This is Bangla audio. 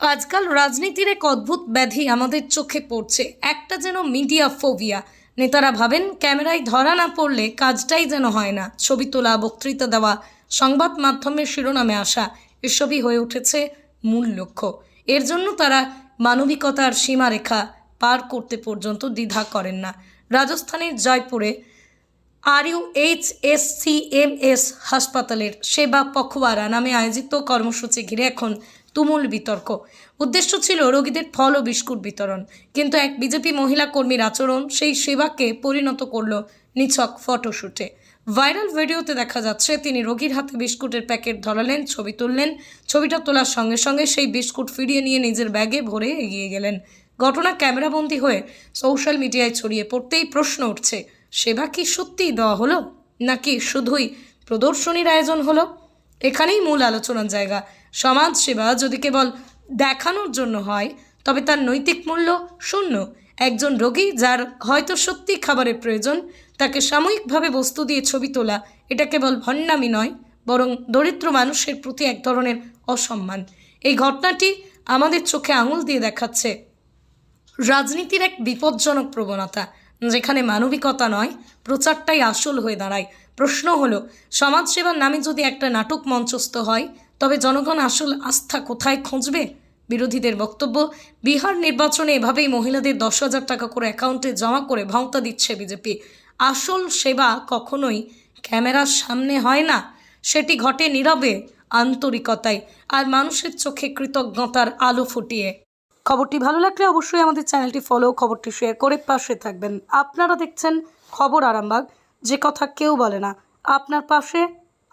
আজকাল রাজনীতির এক অদ্ভুত ব্যাধি আমাদের চোখে পড়ছে। একটা যেন মিডিয়া ফোবিয়া। নেতারা ভাবেন, ক্যামেরায় ধরা না পড়লে কাজটাই যেন হয় না। ছবি তোলা, বক্তৃতা দেওয়া, সংবাদ মাধ্যমের শিরোনামে আসা, এসবই হয়ে উঠেছে মূল লক্ষ্য। এর জন্য তারা মানবিকতার সীমারেখা পার করতে পর্যন্ত দ্বিধা করেন না। রাজস্থানের জয়পুরে R U H S C M S হাসপাতালের সেবা পখওয়ারা নামে আয়োজিত কর্মসূচি ঘিরে এখন তুমুল বিতর্ক। উদ্দেশ্য ছিল রোগীদের ফল ও বিস্কুট বিতরণ। কিন্তু এক বিজেপি মহিলা কর্মীর আচরণ সেই সেবাকে পরিণত করল নিছক ফটোশুটে। ভাইরাল ভিডিওতে দেখা যাচ্ছে, তিনি রোগীর হাতে বিস্কুটের প্যাকেট ধরালেন, ছবি তুললেন, ছবিটা তোলার সঙ্গে সঙ্গে সেই বিস্কুট ফিরিয়ে নিয়ে নিজের ব্যাগে ভরে এগিয়ে গেলেন। ঘটনা ক্যামেরাবন্দি হয়ে সোশ্যাল মিডিয়ায় ছড়িয়ে পড়তেই প্রশ্ন উঠছে, সেবা কি সত্যিই দেওয়া হলো, নাকি শুধুই প্রদর্শনীর আয়োজন হলো? এখানেই মূল আলোচনার জায়গা। সমাজ সেবা যদি কেবল দেখানোর জন্য হয়, তবে তার নৈতিক মূল্য শূন্য। একজন রোগী যার হয়তো সত্যি খাবারের প্রয়োজন, তাকে সাময়িকভাবে বস্তু দিয়ে ছবি তোলা, এটা কেবল ভণ্ডামি নয়, বরং দরিদ্র মানুষের প্রতি এক ধরনের অসম্মান। এই ঘটনাটি আমাদের চোখে আঙুল দিয়ে দেখাচ্ছে রাজনীতির এক বিপজ্জনক প্রবণতা, যেখানে মানবিকতা নয়, প্রচারটাই আসল হয়ে দাঁড়ায়। প্রশ্ন হলো সমাজসেবার নামে যদি একটা নাটক মঞ্চস্থ হয় তবে জনগণ আসল আস্থা কোথায় খুঁজবে? বিরোধীদের বক্তব্য, বিহার নির্বাচনে এভাবেই মহিলাদের দশ হাজার টাকা করে অ্যাকাউন্টে জমা করে ভাঁওতা দিচ্ছে বিজেপি। আসল সেবা কখনোই ক্যামেরার সামনে হয় না। সেটি ঘটে নীরবে আন্তরিকতায় আর মানুষের চোখে কৃতজ্ঞতার আলো ফুটিয়ে। খবরটি ভালো লাগলে অবশ্যই আমাদের চ্যানেলটি ফলো, খবরটি শেয়ার করে পাশে থাকবেন। আপনারা দেখছেন খবর আরামবাগ, যে কথা কেউ বলে না। আপনার পাশে